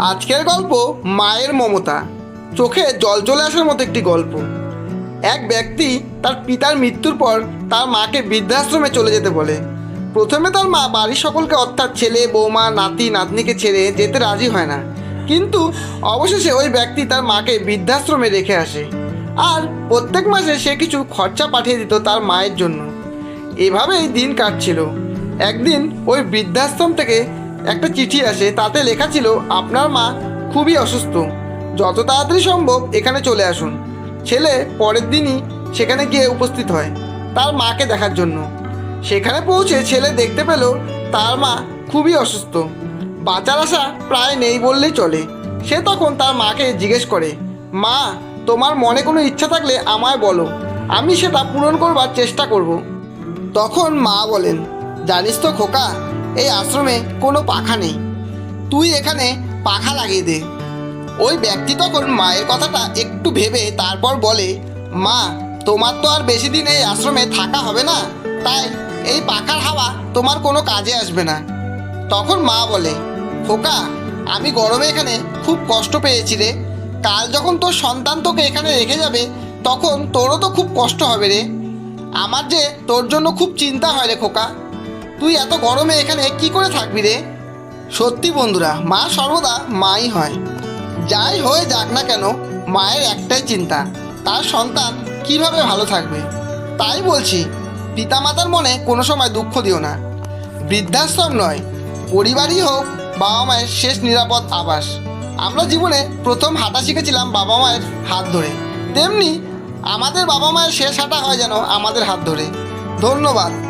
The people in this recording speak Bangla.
আজকের গল্প মায়ের মমতা। চোখে জল চলে আসার মতো একটি গল্প। এক ব্যক্তি তার পিতার মৃত্যুর পর তার মাকে বৃদ্ধাশ্রমে চলে যেতে বলে। প্রথমে তার মা বাড়ির সকলকে অর্থাৎ ছেলে, বৌমা, নাতি, নাতনিকে ছেড়ে যেতে রাজি হয় না। কিন্তু অবশেষে ওই ব্যক্তি তার মাকে বৃদ্ধাশ্রমে রেখে আসে। আর প্রত্যেক মাসে সে কিছু খরচা পাঠিয়ে দিত তার মায়ের জন্য। এভাবেই দিন কাটছিল। একদিন ওই বৃদ্ধাশ্রম থেকে একটা চিঠি আসে, তাতে লেখা ছিল, আপনার মা খুবই অসুস্থ। যত তাড়াতাড়ি সম্ভব এখানে চলে আসুন। ছেলে পরের দিনই সেখানে গিয়ে উপস্থিত হয় তার মাকে দেখার জন্য। সেখানে পৌঁছে ছেলে দেখতে পেল তার মা খুবই অসুস্থ। বাঁচার আশা প্রায় নেই বললেই চলে। সে তখন তার মাকে জিজ্ঞেস করে, মা, তোমার মনে কোনো ইচ্ছা থাকলে আমায় বলো। আমি সেটা পূরণ করবার চেষ্টা করব। তখন মা বলেন, জানিস তো খোকা এই আশ্রমে কোনো পাখা নেই। তুই এখানে পাখা লাগিয়ে দে। ওই ব্যক্তি তখন মায়ের কথাটা একটু ভেবে তারপর বলে, মা, তোমার তো আর বেশি দিন এই আশ্রমে থাকা হবে না। তাই এই পাখার হাওয়া তোমার কোনো কাজে আসবে না। তখন মা বলে, খোকা, আমি গরমে এখানে খুব কষ্ট পেয়েছি রে। কাল যখন তোর সন্তান তোকে এখানে রেখে যাবে, তখন তোরও তো খুব কষ্ট হবে রে। আমার যে তোর জন্য খুব চিন্তা হয় রে খোকা। তুই এত গরমে এখানে কি করে থাকবি রে? সত্যি বন্ধুরা, মা সর্বদা মাই হয়। যাই হয়ে যাক না কেন, মায়ের একটাই চিন্তা, তার সন্তান কীভাবে ভালো থাকবে? তাই বলছি, পিতামাতার মনে কোনো সময় দুঃখ দিও না। বৃদ্ধাশ্রম নয়, পরিবারই হোক, বাবা মায়ের শেষ নিরাপদ আবাস। আমরা জীবনে প্রথম হাঁটা শিখেছিলাম বাবা মায়ের হাত ধরে। তেমনি আমাদের বাবা মায়ের শেষ হাঁটা হয় যেন আমাদের হাত ধরে। ধন্যবাদ।